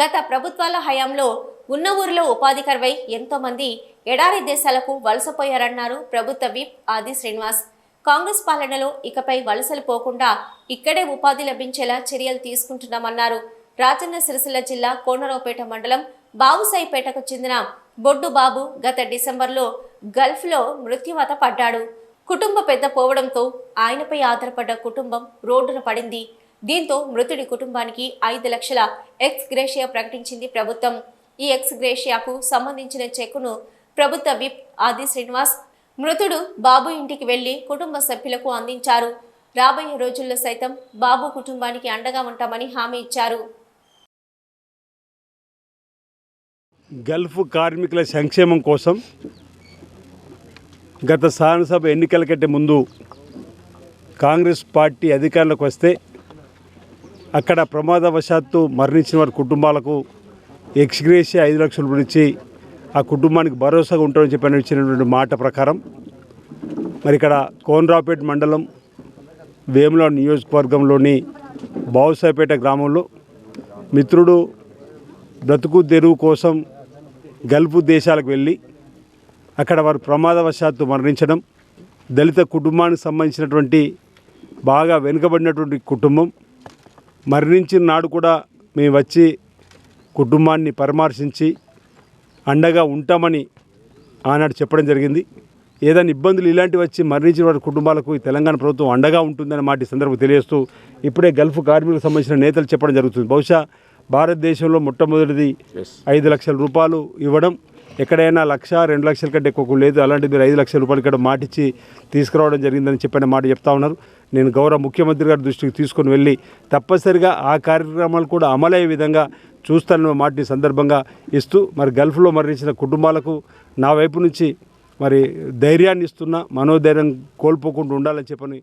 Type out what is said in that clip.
గత ప్రభుత్వాల హయాంలో ఉన్న ఊరిలో ఉపాధి కరువై ఎంతోమంది ఎడారి దేశాలకు వలసపోయారన్నారు ప్రభుత్వ విప్ ఆది శ్రీనివాస్. కాంగ్రెస్ పాలనలో ఇకపై వలసలు పోకుండా ఇక్కడే ఉపాధి లభించేలా చర్యలు తీసుకుంటున్నామన్నారు. రాజన్న సిరిసిల్ల జిల్లా కోనరావుపేట మండలం బావుసాయిపేటకు చెందిన బొడ్డు బాబు గత డిసెంబర్లో గల్ఫ్లో మృత్యువాత పడ్డాడు. కుటుంబ పెద్ద పోవడంతో ఆయనపై ఆధారపడ్డ కుటుంబం రోడ్డున పడింది. దీంతో మృతుడి కుటుంబానికి ఐదు లక్షల ఎక్స్ గ్రేషియా ప్రకటించింది ప్రభుత్వం. ఈ ఎక్స్ గ్రేషియాకు సంబంధించిన చెక్కును ప్రభుత్వ విప్ ఆది శ్రీనివాస్ మృతుడు బాబు ఇంటికి వెళ్ళి కుటుంబ సభ్యులకు అందించారు. రాబోయే రోజుల్లో సైతం బాబు కుటుంబానికి అండగా ఉంటామని హామీ ఇచ్చారు. గల్ఫ్ కార్మికుల సంక్షేమం కోసం గత శాసనసభ ఎన్నికల కంటే ముందు కాంగ్రెస్ పార్టీ అధికారంలోకి వస్తే అక్కడ ప్రమాదవశాత్తు మరణించిన వారి కుటుంబాలకు ఎక్స్గ్రేసి ఐదు లక్షలు గురించి ఆ కుటుంబానికి భరోసాగా ఉంటామని చెప్పి ఇచ్చినటువంటి మాట ప్రకారం మరి ఇక్కడ కోనరావుపేట మండలం వేముల నియోజకవర్గంలోని బావుసాయిపేట గ్రామంలో మిత్రుడు బ్రతుకు తెరువు కోసం గల్ఫ్ దేశాలకు వెళ్ళి అక్కడ వారు ప్రమాదవశాత్తు మరణించడం దళిత కుటుంబానికి సంబంధించినటువంటి బాగా వెనుకబడినటువంటి కుటుంబం. మరణించిన నాడు కూడా మేము వచ్చి కుటుంబాన్ని పరామర్శించి అండగా ఉంటామని ఆనాడు చెప్పడం జరిగింది. ఏదైనా ఇబ్బందులు ఇలాంటివి వచ్చి మరణించిన వారి కుటుంబాలకు ఈ తెలంగాణ ప్రభుత్వం అండగా ఉంటుందని మాట ఈ సందర్భం తెలియజేస్తూ ఇప్పుడే గల్ఫ్ కార్మికులకు సంబంధించిన నేతలు చెప్పడం జరుగుతుంది. బహుశా భారతదేశంలో మొట్టమొదటిది ఐదు లక్షల రూపాయలు ఇవ్వడం ఎక్కడైనా లక్ష రెండు లక్షల కంటే ఎక్కువ లేదు. అలాంటి మీరు ఐదు లక్షల రూపాయలు ఇక్కడ మాటిచ్చి తీసుకురావడం జరిగిందని చెప్పిన మాట చెప్తా ఉన్నారు. నేను గౌరవ ముఖ్యమంత్రి గారి దృష్టికి తీసుకొని వెళ్ళి తప్పనిసరిగా ఆ కార్యక్రమాలు కూడా అమలయ్యే విధంగా చూస్తానన్న మాటని సందర్భంగా ఇస్తూ మరి గల్ఫ్లో మరణించిన కుటుంబాలకు నా వైపు నుంచి మరి ధైర్యాన్ని ఇస్తున్నా మనోధైర్యం కోల్పోకుండా ఉండాలని చెప్పని